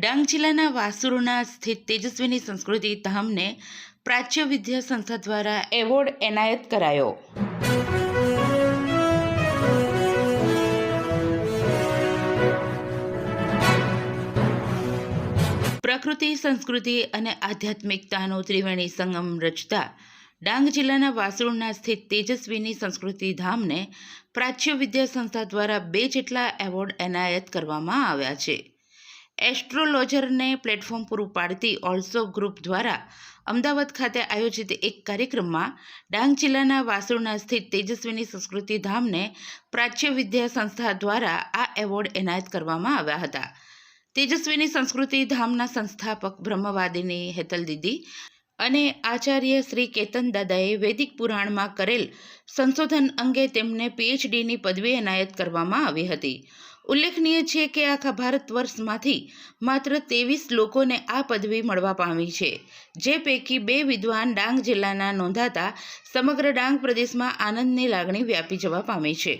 ડાંગ જિલ્લાના વાસુરુના સ્થિત તેજસ્વીની સંસ્કૃતિ ધામને પ્રાચ્ય વિદ્યા સંસ્થા દ્વારા એવોર્ડ એનાયત કરાયો. પ્રકૃતિ, સંસ્કૃતિ અને આધ્યાત્મિકતાનો ત્રિવેણી સંગમ રચતા ડાંગ જિલ્લાના વાસુરુના સ્થિત તેજસ્વીની સંસ્કૃતિ ધામને પ્રાચ્ય વિદ્યા સંસ્થા દ્વારા બે જેટલા એવોર્ડ એનાયત કરવામાં આવ્યા છે. એસ્ટ્રોલોજરને પ્લેટફોર્મ પૂરું પાડતી ઓલ્સો ગ્રુપ દ્વારા અમદાવાદ ખાતે આયોજિત એક કાર્યક્રમમાં ડાંગ જિલ્લાના વાસુરના સ્થિત તેજસ્વીની સંસ્કૃતિ ધામને પ્રાચ્ય વિદ્યા સંસ્થા દ્વારા આ એવોર્ડ એનાયત કરવામાં આવ્યા હતા. તેજસ્વીની સંસ્કૃતિ ધામના સંસ્થાપક બ્રહ્મવાદિની હેતલ દીદી અને આચાર્ય શ્રી કેતન દાદાએ વૈદિક પુરાણમાં કરેલ સંશોધન અંગે તેમને પીએચડીની પદવી એનાયત કરવામાં આવી હતી. ઉલ્લેખનીય છે કે આખા ભારત વર્ષમાંથી માત્ર ત્રેવીસ લોકોને આ પદવી મળવા પામી છે, જે પૈકી બે વિદ્વાન ડાંગ જિલ્લાના નોંધાતા સમગ્ર ડાંગ પ્રદેશમાં આનંદની લાગણી વ્યાપી જવા પામી છે.